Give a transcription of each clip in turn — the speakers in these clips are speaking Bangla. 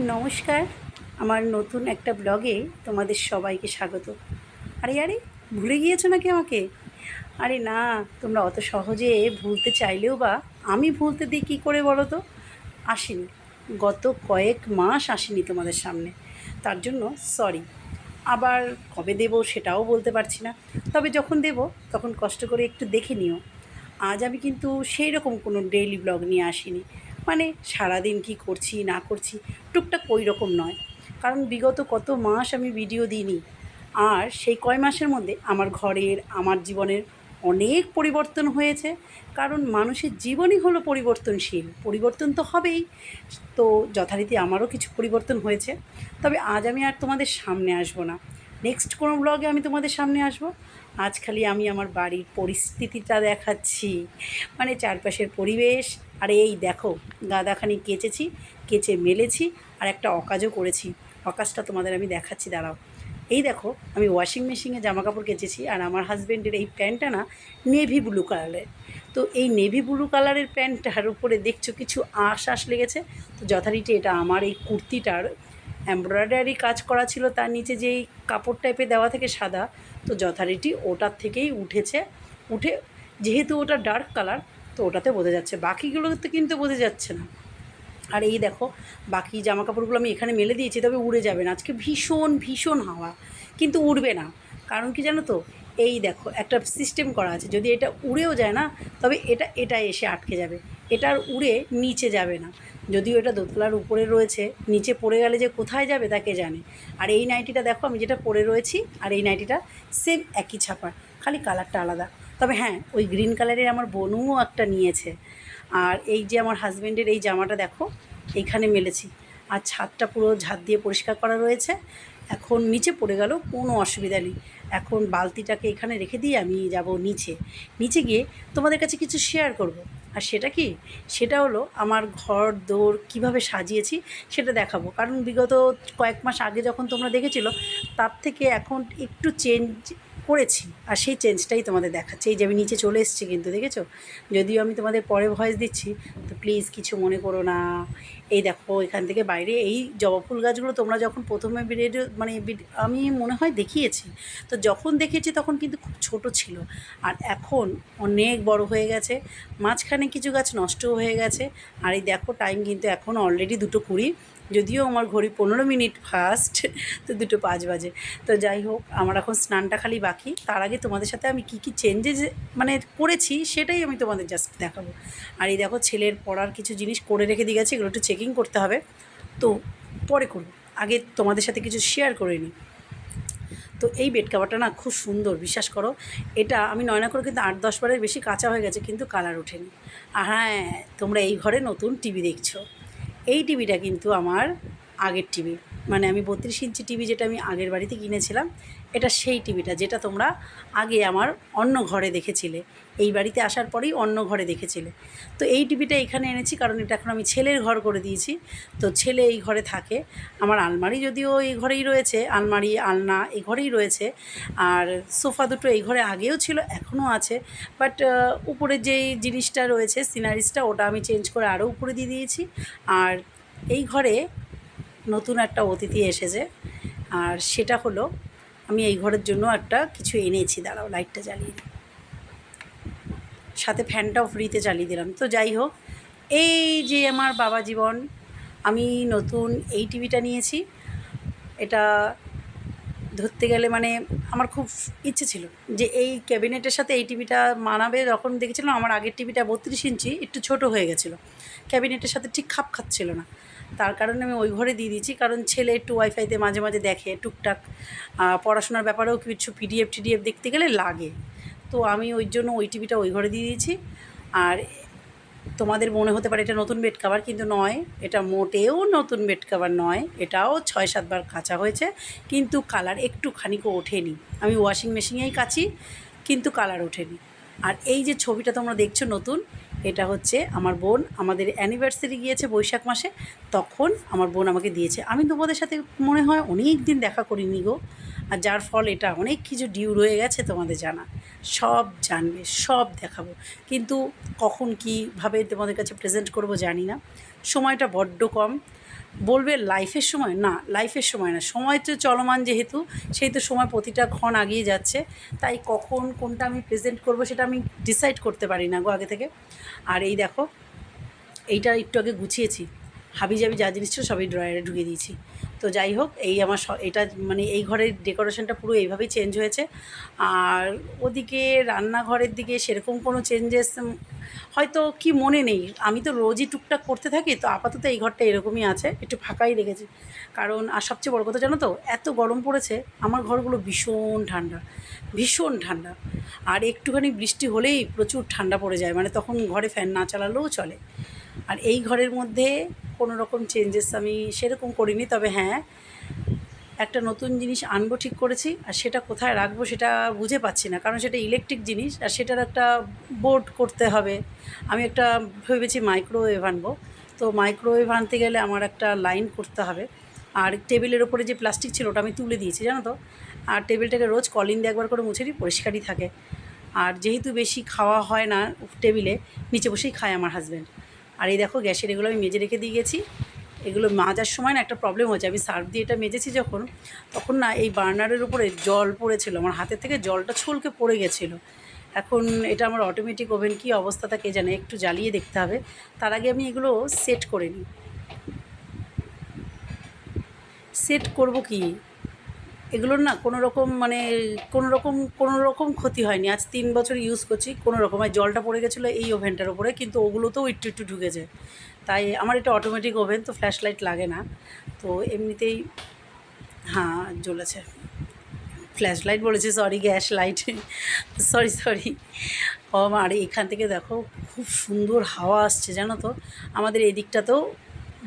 নমস্কার। আমার নতুন একটা ব্লগে তোমাদের সবাইকে স্বাগত। আরে আরে, ভুলে গিয়েছো নাকি আমাকে? আরে না, তোমরা অত সহজে ভুলতে চাইলেও বা আমি ভুলতে দিই কী করে বলো তো? আসিনি। গত কয়েক মাস আসিনি তোমাদের সামনে। তার জন্য সরি আবার কবে দেব সেটাও বলতে পারছি না। তবে যখন দেব, তখন কষ্ট করে একটু দেখে নিও। আজ আমি কিন্তু সেই রকম কোনো ডেইলি ব্লগ নিয়ে আসিনি। মানে সারাদিন কি করছি, না করছি, টুকটাক ওই রকম নয়। কারণ বিগত কত মাস আমি ভিডিও দিইনি, আর সেই কয় মাসের মধ্যে আমার ঘরের, আমার জীবনের অনেক পরিবর্তন হয়েছে। কারণ মানুষের জীবনই হলো পরিবর্তনশীল, পরিবর্তন তো হবেই। তো যথারীতি আমারও কিছু পরিবর্তন হয়েছে। তবে আজ আমি আর তোমাদের সামনে আসব না। নেক্সট কোনো ব্লগে আমি তোমাদের সামনে আসব। আজ খালি আমি আমার বাড়ির পরিস্থিতিটা দেখাচ্ছি। মানে চারপাশের পরিবেশ, আর এই দেখো, গাদাখানি কেচেছি, কেচে মেলেছি, আর একটা অকাজও করেছি। অকাজটা তোমাদের আমি দেখাচ্ছি, দাঁড়াও। এই দেখো, আমি ওয়াশিং মেশিনে জামা কাপড় কেচেছি, আর আমার হাজব্যান্ডের এই প্যান্টটা না নেভি ব্লু কালারের তো এই নেভি ব্লু কালারের প্যান্টটার উপরে দেখছ, কিছু আশ আশ লেগেছে। তো যথারীতি এটা আমার এই কুর্তিটার এমব্রয়ডারি কাজ করা ছিল, তার নিচে যেই কাপড় টাইপের দেওয়া থেকে সাদা, তো যথারীতি ওটার থেকেই উঠেছে। উঠে, যেহেতু ওটা ডার্ক কালার তো ওটাতে বোঝা যাচ্ছে। বাকিগুলোতে কিন্তু বোঝা যাচ্ছে না। আর এই দেখো, বাকি জামা কাপড়গুলো আমি এখানে মেলে দিয়েছি, তবে উড়ে যাবে না। আজকে ভীষণ ভীষণ হাওয়া, কিন্তু উড়বে না। কারণ কি জানো তো, এই দেখো, একটা সিস্টেম করা আছে। যদি এটা উড়েও যায় না, তবে এটা এটা এসে আটকে যাবে। এটা আর উড়ে নিচে যাবে না। যদিও এটা দোতলার উপরে রয়েছে, নিচে পড়ে গেলে যে কোথায় যাবে তাকে জানে। আর এই নাইটিটা দেখো, আমি যেটা পরে রয়েছি, আর এই নাইটিটা সেম একই ছাপার, খালি কালারটা আলাদা। তবে হ্যাঁ ওই গ্রিন কালারের আমার বোনও একটা নিয়েছে। আর এই যে আমার হাজব্যান্ডের এই জামাটা দেখো, এইখানে মেলেছি। আর ছাদটা পুরো ঝাঁত দিয়ে পরিষ্কার করা রয়েছে। এখন নিচে পড়ে গেল, কোনো অসুবিধা নেই। এখন বালতিটাকে এখানে রেখে দিয়ে আমি যাব নিচে। নিচে গিয়ে তোমাদের কাছে কিছু শেয়ার করব। আর সেটা কি? সেটা হলো আমার ঘর দৌড় কীভাবে সাজিয়েছি সেটা দেখাবো। কারণ বিগত কয়েক মাস আগে যখন তোমরা দেখেছিলো, তার থেকে এখন একটু চেঞ্জ করেছি আর সেই চেঞ্জটাই তোমাদের দেখাচ্ছে। এই যে আমি নিচে চলে এসেছি কিন্তু, দেখেছ? যদিও আমি তোমাদের পরে ভয়েস দিচ্ছি, তো প্লিজ কিছু মনে করো না। এই দেখো, এখান থেকে বাইরে এই জবা ফুল গাছগুলো তোমরা যখন প্রথমে ভিডিও মানে আমি মনে হয় দেখিয়েছি, তো যখন দেখেছি তখন কিন্তু খুব ছোট ছিল। আর এখন অনেক বড় হয়ে গেছে, মাঝখানে কিছু গাছ নষ্টও হয়ে গেছে, আর এই দেখো টাইম কিন্তু এখন অলরেডি দুটো কুড়ি। যদিও আমার ঘড়ি পনেরো মিনিট ফাস্ট তো দুটো পাঁচ বাজে। তো যাই হোক, আমার এখন স্নানটা খালি বাকি। তার আগে তোমাদের সাথে আমি কী কী চেঞ্জেস মানে করেছি সেটাই আমি তোমাদের জাস্ট দেখাবো। আর এই দেখো ছেলের পড়ার কিছু জিনিস করে রেখে দিয়ে গেছে, এগুলো একটু চেকিং করতে হবে। তো পরে করব। আগে তোমাদের সাথে কিছু শেয়ার করে নিই। তো এই বেড কাভারটা না খুব সুন্দর, বিশ্বাস করো। এটা আমি নয়না করে কিন্তু আট দশ বারের বেশি কাঁচা হয়ে গেছে, কিন্তু কালার ওঠেনি। আর হ্যাঁ তোমরা এই ঘরে নতুন টিভি দেখছ। এই টিভিটা কিন্তু আমার আগের টিভি। মানে আমি বত্রিশ ইঞ্চি টিভি যেটা আমি আগের বাড়িতে কিনেছিলাম এটা সেই টিভিটা যেটা তোমরা আগে আমার অন্য ঘরে দেখেছিলে। এই বাড়িতে আসার পরেই অন্য ঘরে দেখেছিলে। তো এই টিভিটা এখানে এনেছি কারণ এটা এখন আমি ছেলের ঘর করে দিয়েছি। তো ছেলে এই ঘরে থাকে। আমার আলমারি যদিও এই ঘরেই রয়েছে, আলমারি, আলনা এই ঘরেই রয়েছে। আর সোফা দুটো এই ঘরে আগেও ছিল, এখনও আছে। বাট উপরে যেই জিনিসটা রয়েছে সিনারিসটা ওটা আমি চেঞ্জ করে আরও উপরে দিয়ে দিয়েছি। আর এই ঘরে নতুন একটা অতিথি এসেছে। আর সেটা হলো আমি এই ঘরের জন্য একটা কিছু এনেছি, দাঁড়াও লাইটটা জ্বালিয়ে দিই। সাথে ফ্যানটাও ফ্রিতে চালিয়ে দিলাম। তো যাই হোক, এই যে আমার বাবা জীবন, আমি নতুন এই টিভিটা নিয়েছি। এটা ধরতে গেলে মানে আমার খুব ইচ্ছে ছিল যে এই ক্যাবিনেটের সাথে এই টিভিটা মানাবে। যখন দেখেছিলাম আমার আগের টিভিটা বত্রিশ ইঞ্চি, একটু ছোট হয়ে গেছিল। ক্যাবিনেটের সাথে ঠিক খাপ খাচ্ছিল না। তার কারণে আমি ওই ঘরে দিয়ে দিয়েছি। কারণ ছেলে একটু ওয়াইফাইতে মাঝে মাঝে দেখে, টুকটাক পড়াশোনার ব্যাপারেও কিছু পিডিএফ টিডিএফ দেখতে গেলে লাগে। তো আমি ওই জন্য ওই টিভিটা ওই ঘরে দিয়ে দিয়েছি। আর তোমাদের মনে হতে পারে এটা নতুন বেড কাভার কিন্তু নয়। এটা মোটেও নতুন বেড কাভার নয়। এটাও ছয় সাতবার কাঁচা হয়েছে। কিন্তু কালার একটুখানিকও ওঠেনি। আমি ওয়াশিং মেশিনেই কাচি, কিন্তু কালার ওঠেনি। আর এই যে ছবিটা তোমরা দেখছ নতুন, এটা হচ্ছে আমার বোন। আমাদের অ্যানিভার্সারি গিয়েছে বৈশাখ মাসে, তখন আমার বোন আমাকে দিয়েছে। আমি তোমাদের সাথে মনে হয় অনেক দিন দেখা করিনি গো। আর যার ফল এটা, অনেক কিছু ডিউ রয়ে গেছে তোমাদের জানা। সব জানবে, সব দেখাবো। কিন্তু কখন কীভাবে তোমাদের কাছে প্রেজেন্ট করব জানি না। সময়টা বড্ড কম। বলবে লাইফের সময়? না, লাইফের সময় না। সময় তো চলমান যেহেতু, সেই তো সময় প্রতিটা ক্ষণ আগিয়ে যাচ্ছে। তাই কখন কোনটা আমি প্রেজেন্ট করব সেটা আমি ডিসাইড করতে পারি না গো আগে থেকে। আর এই দেখো, এইটা একটু আগে গুছিয়েছি। হাবি জাবি যা জিনিস ছিল সবই ড্রয়ারে ঢুকিয়ে দিয়েছি। তো যাই হোক, এই আমার এটা মানে এই ঘরের ডেকোরেশনটা পুরো এইভাবেই চেঞ্জ হয়েছে। আর ওদিকে রান্নাঘরের দিকে সেরকম কোনো চেঞ্জেস হয়তো কি মনে নেই। আমি তো রোজই টুকটাক করতে থাকি, তো আপাতত এই ঘরটা এরকমই আছে, একটু ফাঁকাই রেখেছি। কারণ, আর সবচেয়ে বড় কথা জানো তো, এত গরম পড়েছে, আমার ঘরগুলো ভীষণ ঠান্ডা ভীষণ ঠান্ডা। আর একটুখানি বৃষ্টি হলেই প্রচুর ঠান্ডা পড়ে যায় মানে তখন ঘরে ফ্যান না চালালেও চলে। আর এই ঘরের মধ্যে কোনো রকম চেঞ্জেস আমি সেরকম করিনি, তবে হ্যাঁ একটা নতুন জিনিস আনব ঠিক করেছি, আর সেটা কোথায় রাখব সেটা বুঝে পাচ্ছি না, কারণ সেটা ইলেকট্রিক জিনিস, আর সেটার একটা বোর্ড করতে হবে। আমি একটা ভেবেছি মাইক্রোওয়েভ আনব, তো মাইক্রোওয়েভ আনতে গেলে আমার একটা লাইন করতে হবে, আর টেবিলের ওপরে যে প্লাস্টিক ছিল ওটা আমি তুলে দিয়েছি, জানো তো? আর টেবিলটাকে রোজ কলিং দিয়ে একবার করে মুছে দিই, পরিষ্কারই থাকে। আর যেহেতু বেশি খাওয়া হয় না টেবিলে নিচে বসেই খায় আমার হাজব্যান্ড আর এই দেখো গ্যাসের এগুলো আমি মেজে রেখে দিয়ে গেছি। এগুলো মাজার সময় না একটা প্রবলেম হচ্ছে আমি সার্ফ দিয়ে এটা মেজেছি যখন, তখন না এই বার্নারের উপরে জল পড়েছিল। আমার হাতের থেকে জলটা ছলকে পড়ে গেছিল। এখন এটা আমার অটোমেটিক ওভেন কী অবস্থাটা কে জানে? একটু জ্বালিয়ে দেখতে হবে। তার আগে আমি এগুলো সেট করে নিই। সেট করব কি? এগুলোর না কোনো রকম মানে কোনো রকম কোনো রকম ক্ষতি হয়নি। আজ তিন বছর ইউজ করছি, কোনো রকম। আর জলটা পড়ে গেছিল এই ওভেনটার উপরে, কিন্তু ওগুলোতেও একটু একটু ঢুকেছে। তাই আমার এটা অটোমেটিক ওভেন তো ফ্ল্যাশ লাইট লাগে না। তো এমনিতেই হ্যাঁ জ্বলেছে। ফ্ল্যাশ লাইট বলেছি sorry gas light sorry sorry আর এখান থেকে দেখো, খুব সুন্দর হাওয়া আসছে, জানো তো? আমাদের এই দিকটাতেও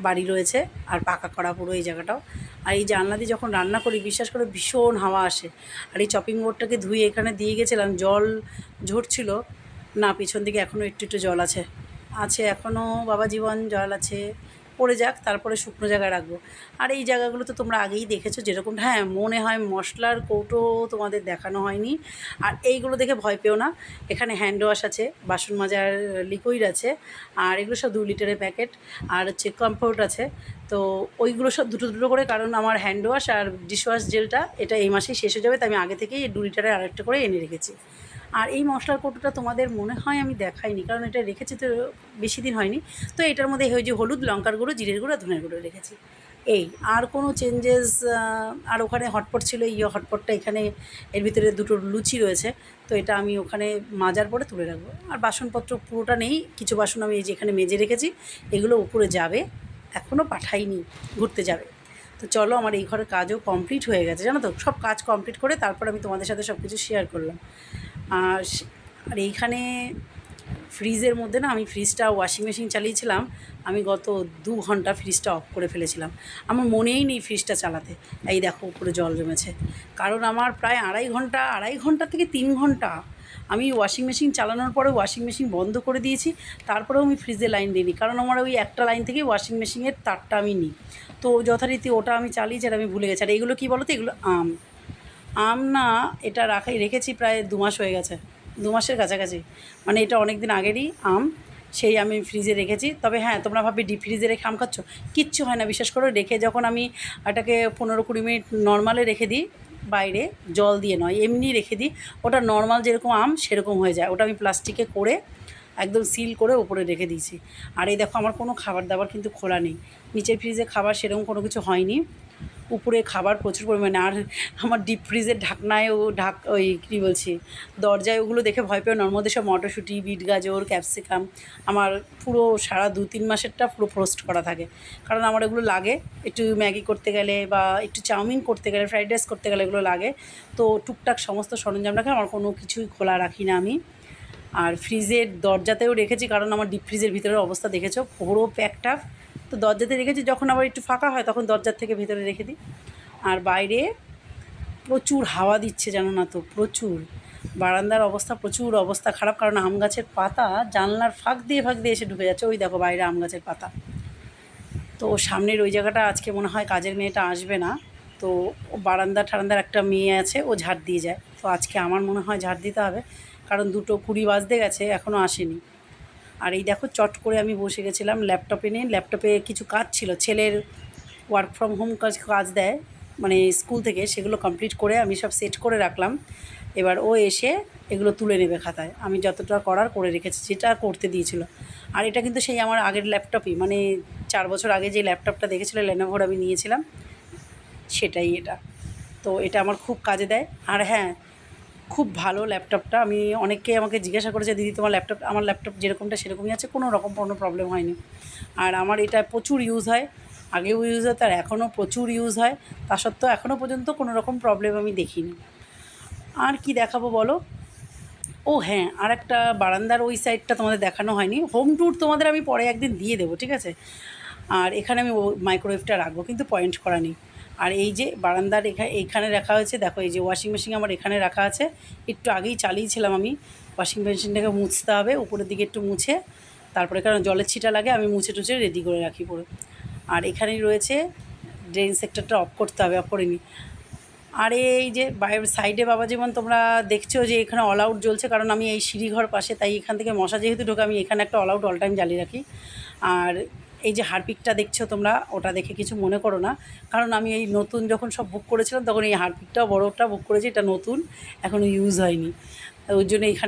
বাড়ি রয়েছে আর পাকা করা পুরো এই জায়গাটাও। আর এই জানলা দিয়ে যখন রান্না করি, বিশ্বাস করে ভীষণ হাওয়া আসে। আর এই চপিং বোর্ডটাকে ধুয়ে এখানে দিয়ে গেছিলাম, জল ঝরছিল। না, পিছন দিকে এখনও একটু একটু জল আছে। আছে এখনও বাবা জীবন জল আছে। পড়ে যাক, তারপরে শুকনো জায়গায় রাখব। আর এই জায়গাগুলো তো তোমরা আগেই দেখেছ যেরকম হ্যাঁ মনে হয় মশলার কৌটো তোমাদের দেখানো হয়নি। আর এইগুলো দেখে ভয় পেও না। এখানে হ্যান্ড ওয়াশ আছে, বাসন মাজার লিকুইড আছে, আর এগুলো সব দু লিটারের প্যাকেট আর হচ্ছে কমফোর্ট আছে। তো ওইগুলো সব দুটো দুটো করে, কারণ আমার হ্যান্ড ওয়াশ আর ডিশওয়াশ জেলটা এটা এই মাসেই শেষ হয়ে যাবে, তাই আমি আগে থেকেই দু লিটারের আরেকটা করে এনে রেখেছি। আর এই মশলার কৌটোটা তোমাদের মনে হয় আমি দেখাইনি, কারণ এটা রেখেছি তো বেশি দিন হয়নি। তো এটার মধ্যে ওই যে হলুদ, লঙ্কার গুঁড়ো, জিরের গুঁড়ো, ধনের গুঁড়ো রেখেছি। এই, আর কোনো চেঞ্জেস আর ওখানে হটপট ছিল, এই হটপটটা এখানে, এর ভিতরে দুটো লুচি রয়েছে, তো এটা আমি ওখানে মাজার পরে তুলে রাখব। আর বাসনপত্র পুরোটা নেই, কিছু বাসন আমি এই যে এখানে মেজে রেখেছি, এগুলো উপরে যাবে এখনও পাঠাইনি, ঘুরতে যাবে। তো চলো আমার এই ঘরের কাজও কমপ্লিট হয়ে গেছে, জানো তো? সব কাজ কমপ্লিট করে তারপর আমি তোমাদের সাথে সব কিছু শেয়ার করলাম। আর আর এইখানে ফ্রিজের মধ্যে না আমি ফ্রিজটা ওয়াশিং মেশিন চালিয়েছিলাম। আমি গত দু ঘণ্টা ফ্রিজটা অফ করে ফেলেছিলাম। আমার মনেই নেই ফ্রিজটা চালাতে। এই দেখো উপরে জল জমেছে। কারণ আমার প্রায় আড়াই ঘণ্টা আড়াই ঘণ্টা থেকে তিন ঘণ্টা আমি ওয়াশিং মেশিন চালানোর পরে ওয়াশিং মেশিন বন্ধ করে দিয়েছি। তারপরেও আমি ফ্রিজে লাইন দিইনি। কারণ আমার ওই একটা লাইন থেকেই ওয়াশিং মেশিনের তারটা আমি নিই। তো যথারীতি ওটা আমি চালিয়েছি আর আমি ভুলে গেছি। আর এইগুলো কী বলো তো এগুলো আম। আম না, এটা রাখাই রেখেছি প্রায় দু মাস হয়ে গেছে। দু মাসের কাছাকাছি। মানে এটা অনেক দিন আগেরই আম। সেই আমি ফ্রিজে রেখেছি। তবে হ্যাঁ তোমরা ভাববে ডিপ ফ্রিজে রেখে আম খাচ্ছ? কিচ্ছু হয় না। বিশেষ করে রেখে যখন আমি এটাকে পনেরো কুড়ি মিনিট নর্মালে রেখে দিই, বাইরে জল দিয়ে নয়, এমনি রেখে দিই, ওটা নর্মাল যেরকম আম, সেরকম হয়ে যায়। ওটা আমি প্লাস্টিকে করে একদম সিল করে ওপরে রেখে দিয়েছি। আর এই দেখো, আমার কোনো খাবার দাবার কিন্তু খোলা নেই। নিচের ফ্রিজে খাবার সেরকম কোনো কিছু হয়নি। উপরে খাবার প্রচুর পরিমাণে। আর আমার ডিপ ফ্রিজের ঢাকনায় ও ঢাক, ওই কী বলছি, দরজায় ওগুলো দেখে ভয় পেও নর্মাল সব মটরশুঁটি, বিট গাজর, ক্যাপসিকাম, আমার পুরো সারা দু তিন মাসেরটা পুরো ফ্রোস্ট করা থাকে। কারণ আমার এগুলো লাগে। একটু ম্যাগি করতে গেলে বা একটু চাউমিন করতে গেলে, ফ্রাইড রাইস করতে গেলে এগুলো লাগে। তো টুকটাক সমস্ত সরঞ্জাম রাখে। আমার কোনো কিছুই খোলা রাখি না আমি। আর ফ্রিজের দরজাতেও রেখেছি, কারণ আমার ডিপ ফ্রিজের ভিতরের অবস্থা দেখেছ? পুরো প্যাকটা তো দরজাতে রেখেছি, যখন আবার একটু ফাঁকা হয় তখন দরজার থেকে ভেতরে রেখে দিই। আর বাইরে প্রচুর হাওয়া দিচ্ছে জানো না তো, প্রচুর। বারান্দার অবস্থা, প্রচুর অবস্থা খারাপ, কারণ আম গাছের পাতা জানলার ফাঁক দিয়ে ফাঁক দিয়ে এসে ঢুকে যাচ্ছে। ওই দেখো বাইরে আম গাছের পাতা। তো সামনের ওই জায়গাটা আজকে মনে হয় কাজের মেয়েটা আসবে না। তো বারান্দা ঠারান্দার একটা মেয়ে আছে, ও ঝাড় দিয়ে যায়। তো আজকে আমার মনে হয় ঝাড় দিতে হবে, কারণ দুটো কুড়ি বাজতে গেছে এখনও আসেনি। আর এই দেখো চট করে আমি বসে গেছিলাম ল্যাপটপে নিয়ে। ল্যাপটপে কিছু কাজ ছিল। ছেলের ওয়ার্ক ফ্রম হোম কাজ কাজ দেয় মানে স্কুল থেকে সেগুলো কমপ্লিট করে আমি সব সেট করে রাখলাম। এবার ও এসে এগুলো তুলে নেবে খাতায়। আমি যতটা করার করে রেখেছি, যেটা করতে দিয়েছিল। আর এটা কিন্তু সেই আমার আগের ল্যাপটপই মানে চার বছর আগে যে ল্যাপটপটা দেখেছিল লেনোভোর আমি নিয়েছিলাম, সেটাই এটা। তো এটা আমার খুব কাজে দেয়। আর হ্যাঁ খুব ভালো ল্যাপটপটা। আমি অনেককে আমাকে জিজ্ঞাসা করেছে, দিদি, তোমার ল্যাপটপ, আমার ল্যাপটপ যেরকমটা সেরকমই আছে, কোনো রকম কোনো প্রবলেম হয়নি। আর আমার এটা প্রচুর ইউজ হয়। আগেও ইউজ হতো, আর এখনও প্রচুর ইউজ হয়। তা সত্ত্বেও এখনও পর্যন্ত কোনো রকম প্রবলেম আমি দেখিনি। আর কি দেখাবো বলো? ও হ্যাঁ আর একটা বারান্দার ওই সাইডটা তোমাদের দেখানো হয়নি। হোম ট্যুর তোমাদের আমি পরে একদিন দিয়ে দেবো, ঠিক আছে? আর এখানে আমি মাইক্রোওয়েভটা রাখব, কিন্তু পয়েন্ট করা নেই। আর এই যে বারান্দার এখানে এইখানে রাখা হয়েছে, দেখো এই যে ওয়াশিং মেশিন আমার এখানে রাখা আছে। একটু আগেই চালিয়েছিলাম আমি। ওয়াশিং মেশিনটাকে মুছতে হবে, উপরের দিকে একটু মুছে, তারপরে কারণ জলের ছিটা লাগে, আমি মুছে টুছে রেডি করে রাখি পুরো। আর এখানেই রয়েছে ড্রেন সেক্টরটা অফ করতে হবে অফ করিনি। আর এই যে বাইরের সাইডে বাবা যেমন তোমরা দেখছ যে এখানে অল আউট জ্বলছে, কারণ আমি এই সিঁড়িঘর পাশে, তাই এখান থেকে মশা যেহেতু ঢোকে, আমি এখানে একটা অল আউট অল টাইম জ্বালিয়ে রাখি। আর এই যে হারপিকটা দেখছ তোমরা, ওটা দেখে কিছু মনে করো না। কারণ আমি এই নতুন যখন সব বুক করেছিলাম, তখন এই হারপিকটাও, বড়োটা বুক করেছি, এটা নতুন এখনও ইউজ হয়নি। ওই জন্য এখানে